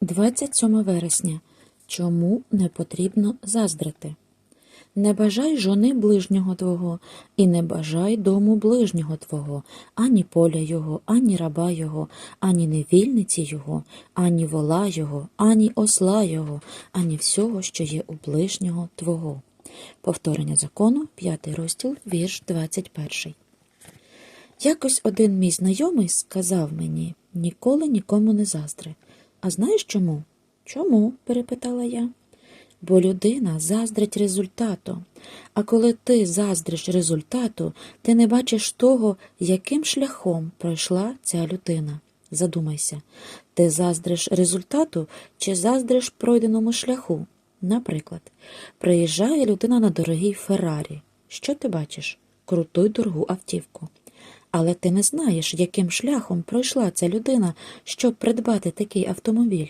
27 вересня. Чому не потрібно заздрити? Не бажай жони ближнього твого, і не бажай дому ближнього твого, ані поля його, ані раба його, ані невільниці його, ані вола його, ані осла його, ані всього, що є у ближнього твого. Повторення закону, 5 розділ, вірш 21. Якось один мій знайомий сказав мені ніколи нікому не заздри. А знаєш чому? Чому? перепитала я. Бо людина заздрить результату. А коли ти заздриш результату, ти не бачиш того, яким шляхом пройшла ця людина. Задумайся, ти заздриш результату чи заздриш пройденому шляху? Наприклад, приїжджає людина на дорогій Феррарі. Що ти бачиш? Круту дорогу автівку. Але ти не знаєш, яким шляхом пройшла ця людина, щоб придбати такий автомобіль.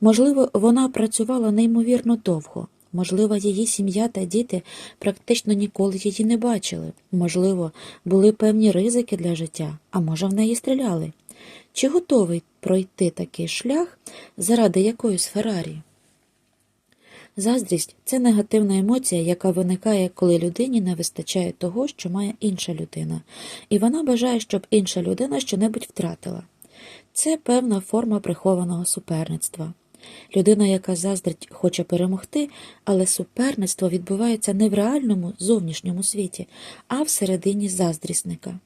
Можливо, вона працювала неймовірно довго. Можливо, її сім'я та діти практично ніколи її не бачили. Можливо, були певні ризики для життя, а може, в неї стріляли. Чи готовий пройти такий шлях заради якоїсь Феррарі? Заздрість це негативна емоція, яка виникає, коли людині не вистачає того, що має інша людина, і вона бажає, щоб інша людина щонебудь втратила. Це певна форма прихованого суперництва. Людина, яка заздрить, хоче перемогти, але суперництво відбувається не в реальному зовнішньому світі, а всередині заздрісника.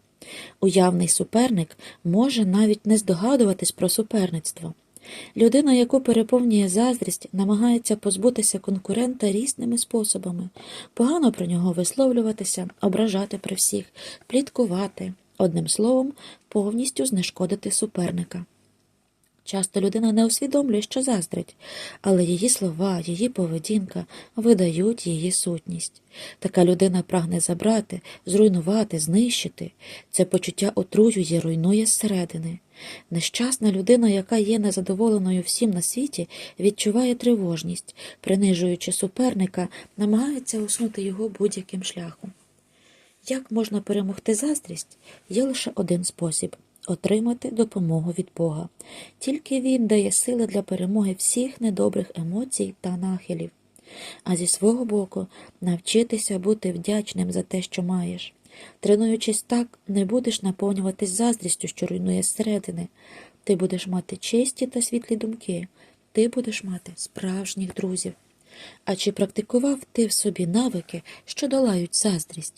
Уявний суперник може навіть не здогадуватись про суперництво. Людина, яку переповнює заздрість, намагається позбутися конкурента різними способами, погано про нього висловлюватися, ображати при всіх, пліткувати, одним словом, повністю знешкодити суперника. Часто людина не усвідомлює, що заздрить, але її слова, її поведінка видають її сутність. Така людина прагне забрати, зруйнувати, знищити. Це почуття отруює, руйнує зсередини. Нещасна людина, яка є незадоволеною всім на світі, відчуває тривожність, принижуючи суперника, намагається уснути його будь-яким шляхом. Як можна перемогти заздрість? Є лише один спосіб отримати допомогу від Бога. Тільки Він дає сили для перемоги всіх недобрих емоцій та нахилів. А зі свого боку навчитися бути вдячним за те, що маєш. Тренуючись так, не будеш наповнюватись заздрістю, що руйнує зсередини. Ти будеш мати чисті та світлі думки, ти будеш мати справжніх друзів. А чи практикував ти в собі навики, що долають заздрість?